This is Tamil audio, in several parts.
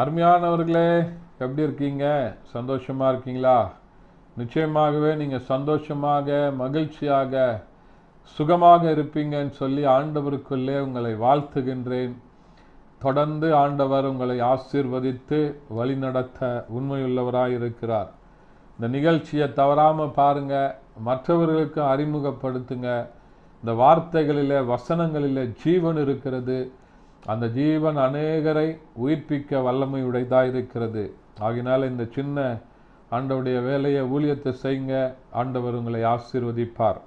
அருமையானவர்களே எப்படி இருக்கீங்க? சந்தோஷமாக இருக்கீங்களா? நிச்சயமாகவே நீங்கள் சந்தோஷமாக மகிழ்ச்சியாக சுகமாக இருப்பீங்கன்னு சொல்லி ஆண்டவருக்குள்ளே உங்களை வாழ்த்துகின்றேன். தொடர்ந்து ஆண்டவர் உங்களை ஆசீர்வதித்து வழிநடத்த உண்மையுள்ளவராக இருக்கிறார் இந்த நிகழ்ச்சியை தவறாமல் பாருங்கள் மற்றவர்களுக்கு அறிமுகப்படுத்துங்க. இந்த வார்த்தைகளில் வசனங்களில் ஜீவன் இருக்கிறது. அந்த ஜீவன் அநேகரை உயிர்ப்பிக்க வல்லமையுடையதாக இருக்கிறது ஆகினால் இந்த சின்ன ஆண்டவுடைய வேலையை ஊழியத்தை செய்யுங்க ஆண்டவர் உங்களை ஆசீர்வதிப்பார்.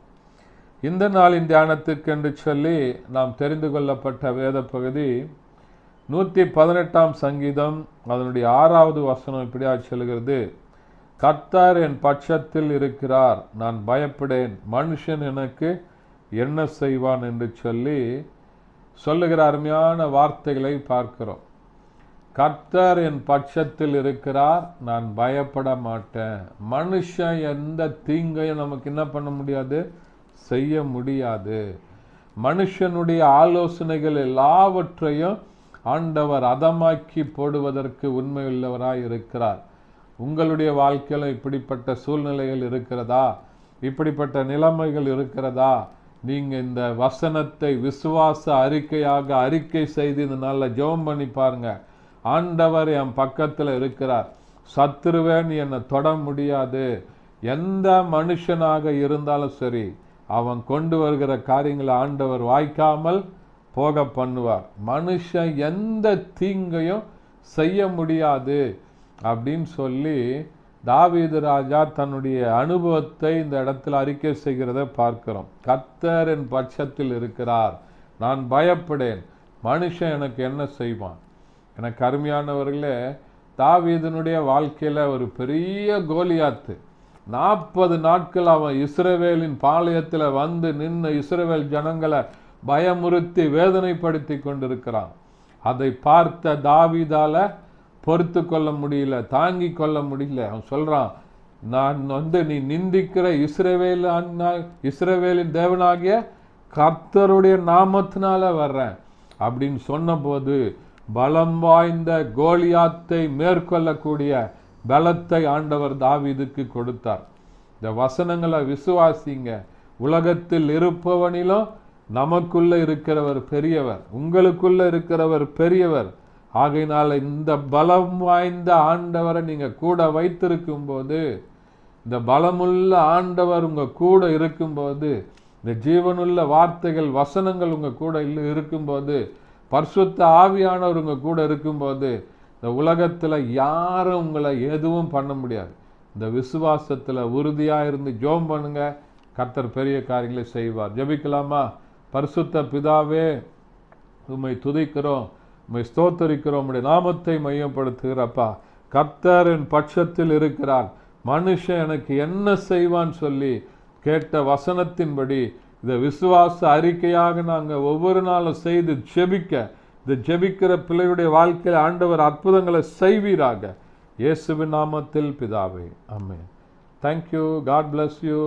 இந்த நாளின் தியானத்துக்கென்று சொல்லி நாம் தெரிந்து கொள்ளப்பட்ட வேத பகுதி நூற்றி பதினெட்டாம் சங்கீதம் அதனுடைய ஆறாவது வசனம் இப்படியா சொல்கிறது கர்த்தர் என் பட்சத்தில் இருக்கிறார். நான் பயப்படேன். மனுஷன் எனக்கு என்ன செய்வான்? என்று சொல்லி சொல்லுகிற அருமையான வார்த்தைகளை பார்க்கிறோம். கர்த்தர் என் பட்சத்தில் இருக்கிறார் நான் பயப்பட மாட்டேன். மனுஷன் எந்த தீங்கையும் நமக்கு என்ன பண்ண முடியாது? செய்ய முடியாது. மனுஷனுடைய ஆலோசனைகள் எல்லாவற்றையும் ஆண்டவர் அதமாக்கி போடுவதற்கு உண்மையுள்ளவராய் இருக்கிறார். உங்களுடைய வாழ்க்கையில் இப்படிப்பட்ட சூழ்நிலைகள் இருக்கிறதா? இப்படிப்பட்ட நிலைமைகள் இருக்கிறதா? நீங்கள் இந்த வசனத்தை விசுவாச அறிக்கையாக அறிக்கை செய்து இந்த நாளில் ஜெபம் பண்ணி பாருங்க. ஆண்டவர் என் பக்கத்தில் இருக்கிறார். சத்துருவே என்னை தொட முடியாது. எந்த மனுஷனாக இருந்தாலும் சரி அவன் கொண்டு வருகிற காரியங்களை ஆண்டவர் வாய்க்காமல் போக பண்ணுவார். மனுஷன் எந்த தீங்கையும் செய்ய முடியாது அப்படின்னு சொல்லி தாவீது ராஜா தன்னுடைய அனுபவத்தை இந்த இடத்துல அறிக்கை செய்கிறத பார்க்கிறோம். கர்த்தர் என் பட்சத்தில் இருக்கிறார். நான் பயப்படேன். மனுஷன் எனக்கு என்ன செய்வான்? எனக்கு அருமையானவர்களே தாவீதனுடைய வாழ்க்கையில் ஒரு பெரிய கோலியாத்து. நாற்பது நாட்கள் அவன் இஸ்ரவேலின் பாளையத்தில் வந்து நின்று இஸ்ரவேல் ஜனங்களை பயமுறுத்தி வேதனைப்படுத்தி கொண்டிருக்கிறான். அதை பார்த்த தாவிதால பொறுத்து கொள்ள முடியல தாங்கி கொள்ள முடியல. அவன் சொல்கிறான் நான் வந்து நீ நிந்திக்கிற இஸ்ரவேல் இஸ்ரவேலின் தேவனாகிய கர்த்தருடைய நாமத்தினால வர்றேன். அப்படின்னு சொன்னபோது பலம் வாய்ந்த கோலியாத்தை மேற்கொள்ளக்கூடிய பலத்தை ஆண்டவர் தாவிதுக்கு கொடுத்தார். இந்த வசனங்களை விசுவாசிங்க. உலகத்தில் இருப்பவனிலும் நமக்குள்ள இருக்கிறவர் பெரியவர் உங்களுக்குள்ள இருக்கிறவர் பெரியவர். ஆகையினால் இந்த பலம் வாய்ந்த ஆண்டவரை நீங்கள் கூட வைத்திருக்கும் போது இந்த பலமுள்ள ஆண்டவர் உங்கள் கூட இருக்கும்போது இந்த ஜீவனுள்ள வார்த்தைகள் வசனங்கள் உங்கள் கூட இல்லை இருக்கும்போது பர்சுத்த ஆவியானவர் உங்கள் கூட இருக்கும்போது இந்த உலகத்தில் யாரும் உங்களை எதுவும் பண்ண முடியாது. இந்த விசுவாசத்தில் உறுதியாக இருந்து ஜோம் பண்ணுங்க. கர்த்தர் பெரிய காரியங்களை செய்வார். ஜெபிக்கலாமா? பரிசுத்த பிதாவே உண்மை துதிக்கிறோம். உம்மை ஸ்தோத்தரிக்கிறோம் உம்முடைய நாமத்தை மையப்படுத்துகிறப்பா கர்த்தர் என் பட்சத்தில் இருக்கிறார். மனுஷன் எனக்கு என்ன செய்வான் சொல்லி கேட்ட வசனத்தின்படி இந்த விசுவாச அறிக்கையாக நாங்கள் ஒவ்வொரு நாளும் செய்து ஜெபிக்க இந்த ஜெபிக்கிற பிள்ளையுடைய வாழ்க்கையில் ஆண்டவர் அற்புதங்களை செய்வீராக. இயேசுவின் நாமத்தில் பிதாவே. அம்மே தேங்க்யூ காட் பிளஸ் யூ